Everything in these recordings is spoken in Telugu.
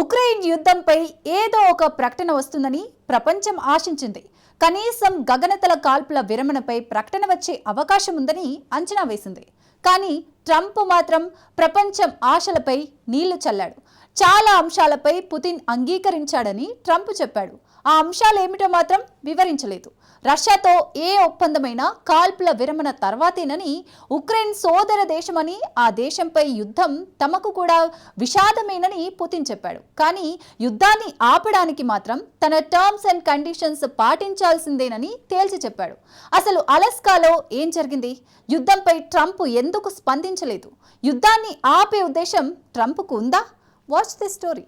ఉక్రెయిన్ యుద్ధంపై ఏదో ఒక ప్రకటన వస్తుందని ప్రపంచం ఆశించింది. కనీసం గగనతల కాల్పుల విరమణపై ప్రకటన వచ్చే అవకాశం ఉందని అంచనా వేసింది. కానీ ట్రంప్ మాత్రం ప్రపంచం ఆశలపై నీళ్ళు చల్లాడు. చాలా అంశాలపై పుతిన్ అంగీకరించాడని ట్రంప్ చెప్పాడు. ఆ అంశాలేమిటో మాత్రం వివరించలేదు. రష్యాతో ఏ ఒప్పందమైనా కాల్పుల విరమణ తర్వాతేనని ఉక్రెయిన్ సోదర దేశమని ఆ దేశంపై యుద్ధం తమకు కూడా విషాదమేనని పుతిన్ చెప్పాడు. కానీ యుద్ధాన్ని ఆపడానికి మాత్రం తన టర్మ్స్ అండ్ కండిషన్స్ పాటించాల్సిందేనని తేల్చి చెప్పాడు. అసలు అలస్కాలో ఏం జరిగింది? యుద్ధంపై ట్రంప్ ఎందుకు స్పందించలేదు? యుద్ధాన్ని ఆపే ఉద్దేశం ట్రంప్కు ఉందా? వాచ్ ది స్టోరీ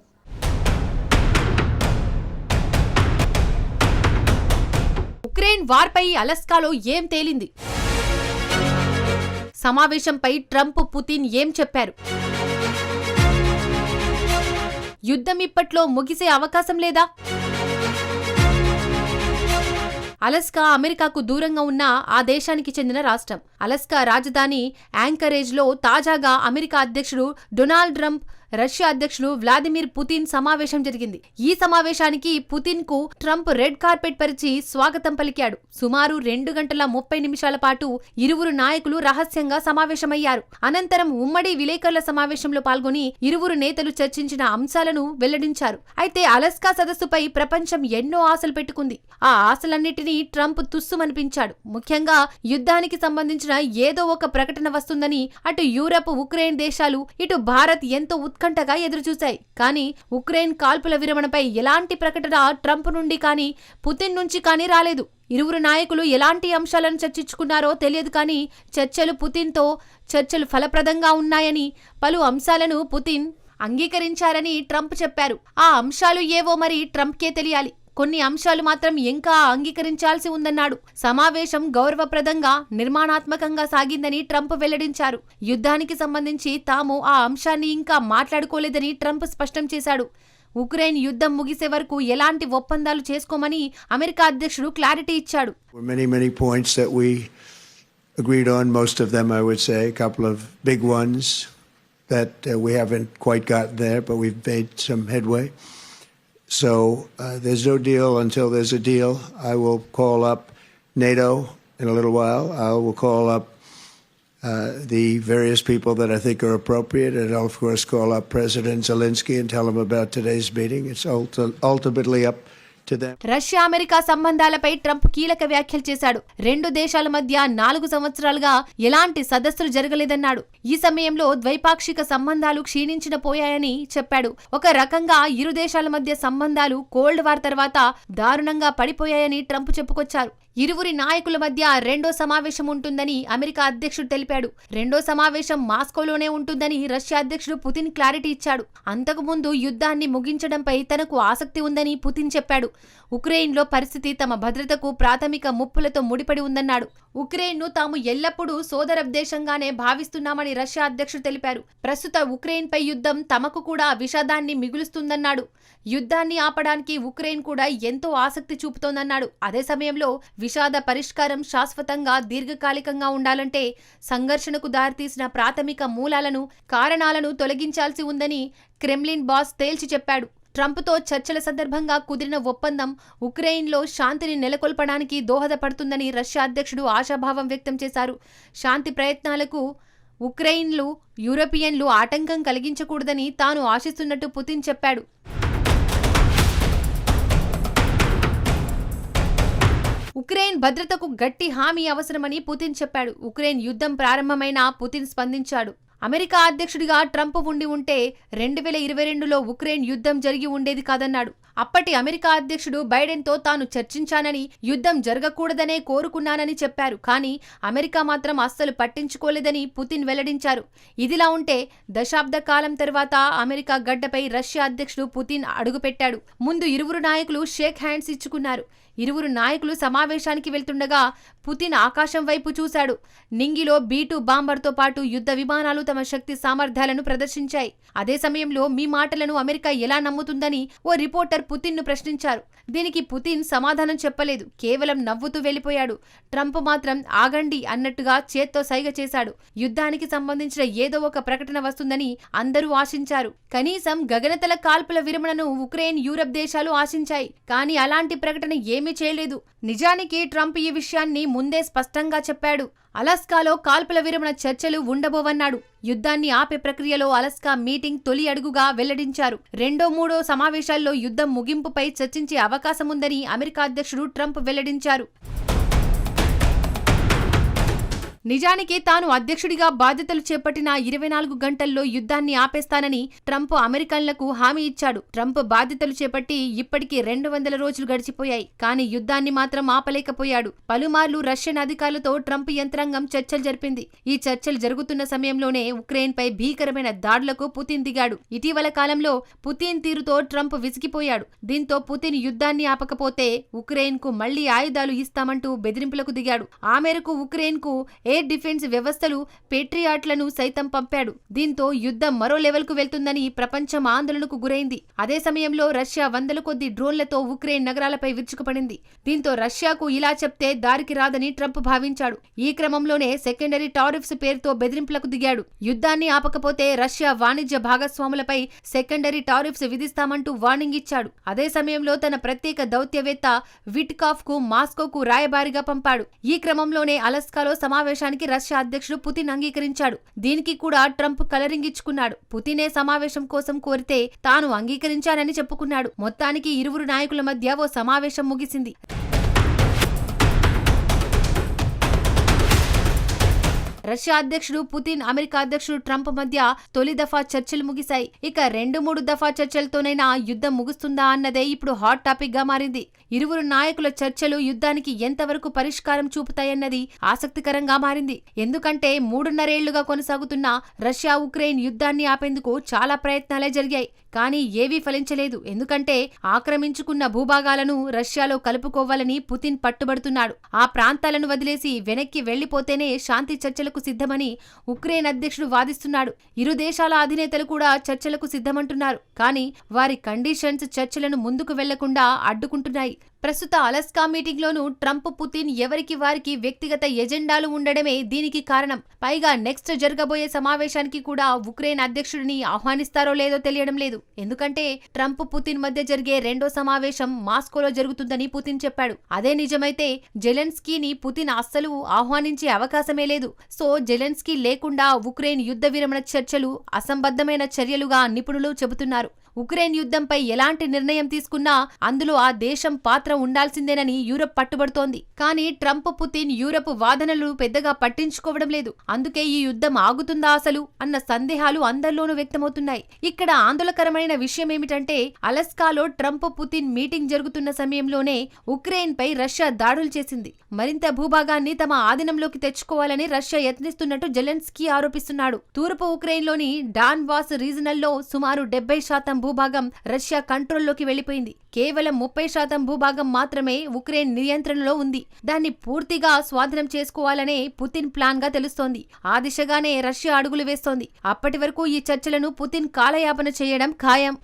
ఉక్రెయిన్ వార్పై అలస్కాలో ఏం తేలింది? సమావేశంపై ట్రంప్ పుతిన్ ఏం చెప్పారు? యుద్ధం ఇప్పట్లో ముగిసే అవకాశం లేదా? అలస్కా అమెరికాకు దూరంగా ఉన్న ఆ దేశానికి చెందిన రాష్ట్రం. అలస్కా రాజధాని యాంకరేజ్లో తాజాగా అమెరికా అధ్యక్షుడు డొనాల్డ్ ట్రంప్ రష్యా అధ్యక్షులు వ్లాదిమిర్ పుతిన్ సమావేశం జరిగింది. ఈ సమావేశానికి పుతిన్కు ట్రంప్ రెడ్ కార్పెట్ పరిచి స్వాగతం పలికాడు. సుమారు రెండు గంటల ముప్పై నిమిషాల పాటు ఇరువురు నాయకులు రహస్యంగా సమావేశమయ్యారు. అనంతరం ఉమ్మడి విలేకరుల సమావేశంలో పాల్గొని ఇరువురు నేతలు చర్చించిన అంశాలను వెల్లడించారు. అయితే అలస్కా సదస్సుపై ప్రపంచం ఎన్నో ఆశలు పెట్టుకుంది. ఆ ఆశలన్నిటినీ ట్రంప్ తుస్సుమనిపించాడు. ముఖ్యంగా యుద్ధానికి సంబంధించిన ఏదో ఒక ప్రకటన వస్తుందని అటు యూరప్ ఉక్రెయిన్ దేశాలు ఇటు భారత్ ఎంతో ఉత్కంఠగా ఎదురుచూశాయి. కానీ ఉక్రెయిన్ కాల్పుల విరమణపై ఎలాంటి ప్రకటన ట్రంప్ నుండి కానీ పుతిన్ నుంచి కానీ రాలేదు. ఇరువురు నాయకులు ఎలాంటి అంశాలను చర్చించుకున్నారో తెలియదు కానీ చర్చలు పుతిన్తో చర్చలు ఫలప్రదంగా ఉన్నాయని పలు అంశాలను పుతిన్ అంగీకరించారని ట్రంప్ చెప్పారు. ఆ అంశాలు ఏవో మరి ట్రంప్కే తెలియాలి. కొన్ని అంశాలు మాత్రం ఇంకా అంగీకరించాల్సి ఉందన్నాడు సమావేశం గౌరవప్రదంగా నిర్మాణాత్మకంగా సాగిందని ట్రంప్ వెల్లడించారు యుద్ధానికి సంబంధించి తాము ఆ అంశాన్ని ఇంకా మాట్లాడుకోలేదని ట్రంప్ స్పష్టం చేశాడు ఉక్రెయిన్ యుద్ధం ముగిసే వరకు ఎలాంటి ఒప్పందాలు చేసుకోమని అమెరికా అధ్యక్షుడు క్లారిటీ ఇచ్చాడు agreed on. Most of them, I would say, a couple of big ones that uh, we haven't quite got there, but we've made some headway. So uh, there's no deal until there's a deal. I will call up NATO in a little while. I will call up uh, the various people that I think are appropriate, and I'll of course call up President Zelensky and tell him about today's meeting. It's ulti- ultimately up. Russia America సంబంధాలపై ట్రంప్ కీలక వ్యాఖ్యలు చేశాడు. రెండు దేశాల మధ్య నాలుగు సంవత్సరాలుగా ఎలాంటి సదస్సులు జరగలేదన్నాడు. ఈ సమయంలో ద్వైపాక్షిక సంబంధాలు క్షీణించిన పోయాయని చెప్పాడు. ఒక రకంగా ఇరు దేశాల మధ్య సంబంధాలు కోల్డ్ వార్ తర్వాత దారుణంగా పడిపోయాయని ట్రంప్ చెప్పుకొచ్చారు. ఇరువురి నాయకుల మధ్య రెండో సమావేశం ఉంటుందని అమెరికా అధ్యక్షుడు తెలిపాడు. రెండో సమావేశం మాస్కోలోనే ఉంటుందని రష్యా అధ్యక్షుడు పుతిన్ క్లారిటీ ఇచ్చాడు. అంతకుముందు యుద్ధాన్ని ముగించడంపై తనకు ఆసక్తి ఉందని పుతిన్ చెప్పాడు. ఉక్రెయిన్లో పరిస్థితి తమ భద్రతకు ప్రాథమిక ముప్పులతో ముడిపడి ఉందన్నాడు. ఉక్రెయిన్ను తాము ఎల్లప్పుడూ సోదర దేశంగానే భావిస్తున్నామని రష్యా అధ్యక్షుడు తెలిపారు. ప్రస్తుత ఉక్రెయిన్పై యుద్ధం తమకు కూడా విషాదాన్ని మిగులుస్తుందన్నాడు. యుద్ధాన్ని ఆపడానికి ఉక్రెయిన్ కూడా ఎంతో ఆసక్తి చూపుతోందన్నాడు. అదే సమయంలో విషాద పరిష్కారం శాశ్వతంగా దీర్ఘకాలికంగా ఉండాలంటే సంఘర్షణకు దారితీసిన ప్రాథమిక మూలాలను కారణాలను తొలగించాల్సి ఉందని క్రెమ్లిన్ బాస్ తేల్చి చెప్పాడు. ట్రంప్తో చర్చల సందర్భంగా కుదిరిన ఒప్పందం ఉక్రెయిన్లో శాంతిని నెలకొల్పడానికి దోహదపడుతుందని రష్యా అధ్యక్షుడు ఆశాభావం వ్యక్తం చేశారు. శాంతి ప్రయత్నాలకు ఉక్రెయిన్లు యూరోపియన్లు ఆటంకం కలిగించకూడదని తాను ఆశిస్తున్నట్టు పుతిన్ చెప్పాడు. ఉక్రెయిన్ భద్రతకు గట్టి హామీ అవసరమని పుతిన్ చెప్పాడు. ఉక్రెయిన్ యుద్ధం ప్రారంభమైన పుతిన్ స్పందించాడు. అమెరికా అధ్యక్షుడిగా ట్రంప్ ఉండి ఉంటే రెండు వేల ఇరవై రెండులో ఉక్రెయిన్ యుద్ధం జరిగి ఉండేది కాదన్నాడు. అప్పటి అమెరికా అధ్యక్షుడు బైడెన్తో తాను చర్చించానని యుద్ధం జరగకూడదనే కోరుకున్నానని చెప్పారు. కానీ అమెరికా మాత్రం అస్సలు పట్టించుకోలేదని పుతిన్ వెల్లడించారు. ఇదిలా ఉంటే దశాబ్ద కాలం తర్వాత అమెరికా గడ్డపై రష్యా అధ్యక్షుడు పుతిన్ అడుగుపెట్టాడు. ముందు ఇరువురు నాయకులు షేక్ హ్యాండ్స్ ఇచ్చుకున్నారు. ఇరువురు నాయకులు సమావేశానికి వెళ్తుండగా పుతిన్ ఆకాశం వైపు చూశాడు. నింగిలో బీటు బాంబర్తో పాటు యుద్ధ విమానాలు తమ శక్తి సామర్థ్యాలను ప్రదర్శించాయి. అదే సమయంలో మీ మాటలను అమెరికా ఎలా నమ్ముతుందని ఓ రిపోర్టర్ పుతిన్ను ప్రశ్నించారు. దీనికి పుతిన్ సమాధానం చెప్పలేదు. కేవలం నవ్వుతూ వెళ్ళిపోయాడు ట్రంప్ మాత్రం ఆగండి అన్నట్టుగా చేత్తో సైగ చేశాడు. యుద్ధానికి సంబంధించిన ఏదో ఒక ప్రకటన వస్తుందని అందరూ ఆశించారు. కనీసం గగనతల కాల్పుల విరమణను ఉక్రెయిన్ యూరప్ దేశాలు ఆశించాయి. కానీ అలాంటి ప్రకటన ఏమీ చేయలేదు. నిజానికి ట్రంప్ ఈ విషయాన్ని ముందే స్పష్టంగా చెప్పాడు. అలాస్కాలో కాల్పుల విరమణ చర్చలు ఉండబోవన్నాడు. యుద్ధాన్ని ఆపే ప్రక్రియలో అలస్కా మీటింగ్ తొలి అడుగుగా వెల్లడించారు. రెండో మూడో సమావేశాల్లో యుద్ధం ముగింపుపై చర్చించే అవకాశముందని అమెరికా అధ్యక్షుడు ట్రంప్ వెల్లడించారు. నిజానికి తాను అధ్యక్షుడిగా బాధ్యతలు చేపట్టిన ఇరవై నాలుగు గంటల్లో యుద్ధాన్ని ఆపేస్తానని ట్రంప్ అమెరికన్లకు హామీ ఇచ్చాడు. ట్రంప్ బాధ్యతలు చేపట్టి ఇప్పటికీ రెండు వందల రోజులు గడిచిపోయాయి. కానీ యుద్ధాన్ని మాత్రం ఆపలేకపోయాడు. పలుమార్లు రష్యన్ అధికారులతో ట్రంప్ యంత్రాంగం చర్చలు జరిపింది. ఈ చర్చలు జరుగుతున్న సమయంలోనే ఉక్రెయిన్ పై భీకరమైన దాడులకు పుతిన్ దిగాడు. ఇటీవల కాలంలో పుతిన్ తీరుతో ట్రంప్ విసిగిపోయాడు. దీంతో పుతిన్ యుద్ధాన్ని ఆపకపోతే ఉక్రెయిన్కు మళ్ళీ ఆయుధాలు ఇస్తామంటూ బెదిరింపులకు దిగాడు. ఆ మేరకు ఉక్రెయిన్కు ఎయిర్ డిఫెన్స్ వ్యవస్థలు పేట్రియాట్లను సైతం పంపాడు. దీంతో యుద్ధం మరో లెవెల్కు వెళ్తుందని ప్రపంచం ఆందోళనకు గురైంది. అదే సమయంలో రష్యా వందల కొద్ది డ్రోన్లతో ఉక్రెయిన్ నగరాలపై విరుచుకుపడింది. దీంతో రష్యాకు ఇలా చెప్తే దారికి రాదని ట్రంప్ భావించాడు. ఈ క్రమంలోనే సెకండరీ టారిఫ్స్ పేరుతో బెదిరింపులకు దిగాడు. యుద్ధాన్ని ఆపకపోతే రష్యా వాణిజ్య భాగస్వాములపై సెకండరీ టారిఫ్స్ విధిస్తామంటూ వార్నింగ్ ఇచ్చాడు. అదే సమయంలో తన ప్రత్యేక దౌత్యవేత్త విట్కాఫ్కు మాస్కోకు రాయబారిగా పంపాడు. ఈ క్రమంలోనే అలస్కాలో సమావేశానికి రష్యా అధ్యక్షుడు పుతిన్ అంగీకరించాడు. దీనికి కూడా ట్రంప్ కలరింగ్ ఇచ్చుకున్నాడు పుతినే సమావేశం కోసం కోరితే తాను అంగీకరించానని చెప్పుకున్నాడు. మొత్తానికి ఇరువురు నాయకుల మధ్య ఓ సమావేశం ముగిసింది. రష్యా అధ్యక్షుడు పుతిన్ అమెరికా అధ్యక్షుడు ట్రంప్ మధ్య తొలి దఫా చర్చలు ముగిశాయి. ఇక రెండు మూడు దఫా చర్చలతోనైనా యుద్ధం ముగుస్తుందా అన్నదే ఇప్పుడు హాట్ టాపిక్గా మారింది. ఇరువురు నాయకుల చర్చలు యుద్ధానికి ఎంతవరకు పరిష్కారం చూపుతాయన్నది ఆసక్తికరంగా మారింది. ఎందుకంటే మూడున్నరేళ్ళుగా కొనసాగుతున్న రష్యా ఉక్రెయిన్ యుద్ధాన్ని ఆపేందుకు చాలా ప్రయత్నాలే జరిగాయి. కానీ ఏవీ ఫలించలేదు. ఎందుకంటే ఆక్రమించుకున్న భూభాగాలను రష్యాలో కలుపుకోవాలని పుతిన్ పట్టుబడుతున్నాడు. ఆ ప్రాంతాలను వదిలేసి వెనక్కి వెళ్ళిపోతేనే శాంతి చర్చలకు సిద్ధమని ఉక్రెయిన్ అధ్యక్షుడు వాదిస్తున్నాడు. ఇరు దేశాల అధినేతలు కూడా చర్చలకు సిద్ధమంటున్నారు. కానీ వారి కండిషన్స్ చర్చలను ముందుకు వెళ్ళకుండా అడ్డుకుంటున్నాయి. ప్రస్తుత అలస్కా మీటింగ్లోనూ ట్రంప్ పుతిన్ ఎవరికి వారికి వ్యక్తిగత ఎజెండాలు ఉండడమే దీనికి కారణం. పైగా నెక్స్ట్ జరగబోయే సమావేశానికి కూడా ఉక్రెయిన్ అధ్యక్షుడిని ఆహ్వానిస్తారో లేదో తెలియడం లేదు. ఎందుకంటే ట్రంప్ పుతిన్ మధ్య జరిగే రెండో సమావేశం మాస్కోలో జరుగుతుందని పుతిన్ చెప్పాడు. అదే నిజమైతే జెలెన్స్కీని పుతిన్ అస్సలు ఆహ్వానించే అవకాశమే లేదు. సో జెలెన్స్కీ లేకుండా ఉక్రెయిన్ యుద్ధ విరమణ చర్చలు అసంబద్ధమైన చర్యలుగా నిపుణులు చెబుతున్నారు. ఉక్రెయిన్ యుద్ధంపై ఎలాంటి నిర్ణయం తీసుకున్నా అందులో ఆ దేశం పాత్ర ఉండాల్సిందేనని యూరప్ పట్టుబడుతోంది. కానీ ట్రంప్ పుతిన్ యూరప్ వాదనలు పెద్దగా పట్టించుకోవడం లేదు. అందుకే ఈ యుద్ధం ఆగుతుందా అసలు అన్న సందేహాలు అందరిలోనూ వ్యక్తమవుతున్నాయి. ఇక్కడ ఆందోళనకరమైన విషయం ఏమిటంటే అలస్కాలో ట్రంప్ పుతిన్ మీటింగ్ జరుగుతున్న సమయంలోనే ఉక్రెయిన్ పై రష్యా దాడులు చేసింది. మరింత భూభాగాన్ని తమ ఆధీనంలోకి తెచ్చుకోవాలని రష్యా యత్నిస్తున్నట్టు జెలెన్స్కీ ఆరోపిస్తున్నాడు. తూర్పు ఉక్రెయిన్లోని డాన్వాస్ రీజనల్లో సుమారు డెబ్బై శాతం భూభాగం రష్యా కంట్రోల్లోకి వెళ్ళిపోయింది కేవలం ముప్పై శాతం భూభాగం మాత్రమే ఉక్రెయిన్ నియంత్రణలో ఉంది. దాన్ని పూర్తిగా స్వాధీనం చేసుకోవాలనే పుతిన్ ప్లాన్గా తెలుస్తోంది. ఆ దిశగానే రష్యా అడుగులు వేస్తోంది. అప్పటి వరకు ఈ చర్చలను పుతిన్ కాలయాపన చేయడం ఖాయం.